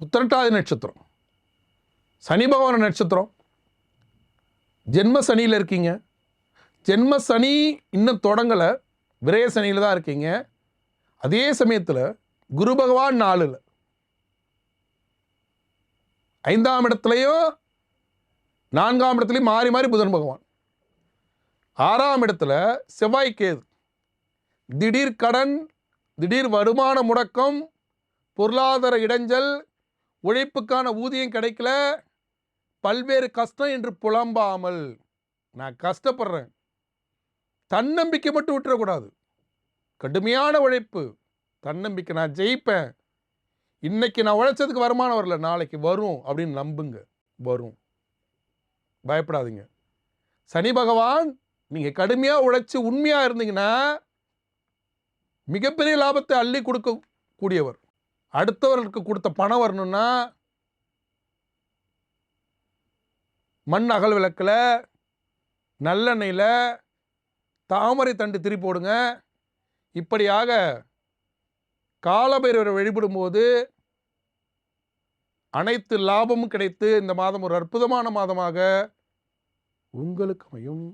உத்திரட்டாதி நட்சத்திரம். சனி பகவான நட்சத்திரம். ஜென்ம சனியில் இருக்கீங்க. ஜென்ம சனி இன்னும் தொடங்கலை. விரய சனியில் தான் இருக்கீங்க. அதே சமயத்தில் குரு பகவான் நாலில். ஐந்தாம் இடத்துலையும் நான்காம் இடத்துலையும் மாறி மாறி புதன் பகவான். ஆறாம் இடத்துல செவ்வாய் கேது. திடீர் கடன் திடீர் வருமான முடக்கம் பொருளாதார இடைஞ்சல் உழைப்புக்கான ஊதியம் கிடைக்கல. பல்வேறு கஷ்டம் என்று புலம்பாமல் நான் கஷ்டப்படுறேன். தன்னம்பிக்கை மட்டும் விட்டுறக்கூடாது. கடுமையான உழைப்பு தன்னம்பிக்கை. நான் ஜெயிப்பேன். இன்னைக்கு நான் உழைச்சதுக்கு வருமானம் வரல. நாளைக்கு வரும் அப்படின்னு நம்புங்க. வரும். பயப்படாதீங்க. சனி பகவான் நீங்கள் கடுமையாக உழைச்சி உண்மையாக இருந்தீங்கன்னா மிகப்பெரிய லாபத்தை அள்ளி கொடுக்க கூடியவர். அடுத்தவர்களுக்கு கொடுத்த பணம் வரணும்னா மண் அகல் விளக்கில் நல்லெண்ணெயில் தாமரை தண்டு திரி போடுங்க. இப்படியாக காலபைரவரை வழிபடும்போது அனைத்து லாபமும் கிடைத்து இந்த மாதம் ஒரு அற்புதமான மாதமாக உங்களுக்கு அமையும்.